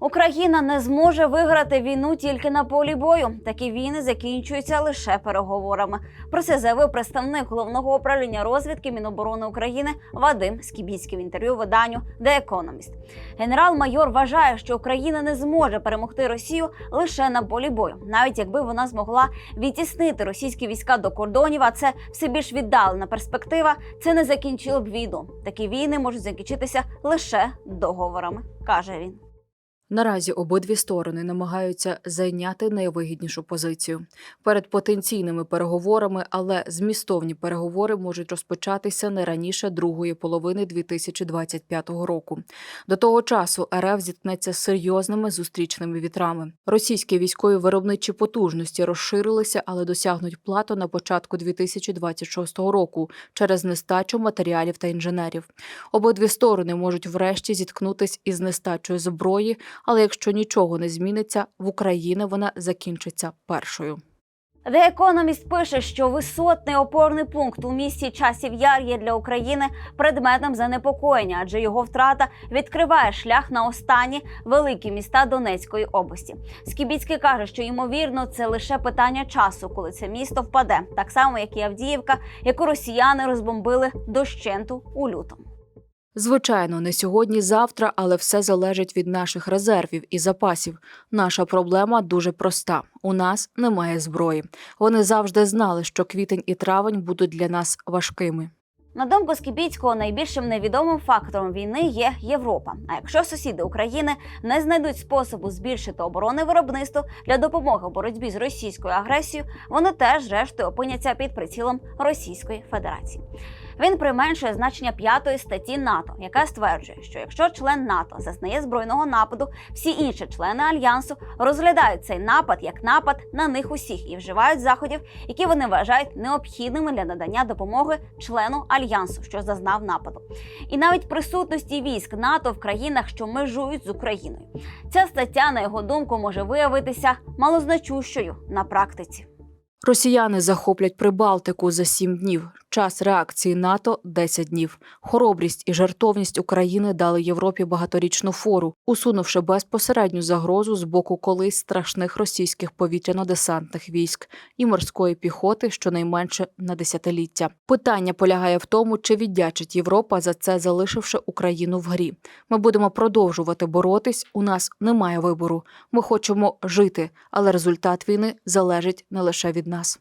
Україна не зможе виграти війну тільки на полі бою. Такі війни закінчуються лише переговорами. Про це заявив представник головного управління розвідки Міноборони України Вадим Скібіцький в інтерв'ю виданню The Economist. Генерал-майор вважає, що Україна не зможе перемогти Росію лише на полі бою, навіть якби вона змогла відтіснити російські війська до кордонів. А це все більш віддалена перспектива. Це не закінчило б війну. Такі війни можуть закінчитися лише договорами, каже він. Наразі обидві сторони намагаються зайняти найвигіднішу позицію перед потенційними переговорами, але змістовні переговори можуть розпочатися не раніше другої половини 2025 року. До того часу РФ зіткнеться з серйозними зустрічними вітрами. Російські військові виробничі потужності розширилися, але досягнуть плато на початку 2026 року через нестачу матеріалів та інженерів. Обидві сторони можуть врешті зіткнутись із нестачою зброї. Але якщо нічого не зміниться, в Україні вона закінчиться першою. The Economist пише, що висотний опорний пункт у місті Часів Яр є для України предметом занепокоєння, адже його втрата відкриває шлях на останні великі міста Донецької області. Скібіцький каже, що ймовірно це лише питання часу, коли це місто впаде, так само як і Авдіївка, яку росіяни розбомбили дощенту у лютому. Звичайно, не сьогодні-завтра, але все залежить від наших резервів і запасів. Наша проблема дуже проста: у нас немає зброї. Вони завжди знали, що квітень і травень будуть для нас важкими. На думку Скібіцького, найбільшим невідомим фактором війни є Європа. А якщо сусіди України не знайдуть способу збільшити оборонне виробництво для допомоги у боротьбі з російською агресією, вони теж зрештою опиняться під прицілом Російської Федерації. Він применшує значення п'ятої статті НАТО, яка стверджує, що якщо член НАТО зазнає збройного нападу, всі інші члени альянсу розглядають цей напад як напад на них усіх і вживають заходів, які вони вважають необхідними для надання допомоги члену альянсу, що зазнав нападу. І навіть присутності військ НАТО в країнах, що межують з Україною. Ця стаття, на його думку, може виявитися малозначущою на практиці. Росіяни захоплять Прибалтику за сім днів. Час реакції НАТО 10 днів. Хоробрість і жертовність України дали Європі багаторічну фору, усунувши безпосередню загрозу з боку колись страшних російських повітряно-десантних військ і морської піхоти, щонайменше на десятиліття. Питання полягає в тому, чи віддячить Європа за це, залишивши Україну в грі. Ми будемо продовжувати боротись. У нас немає вибору. Ми хочемо жити, але результат війни залежить не лише від нас.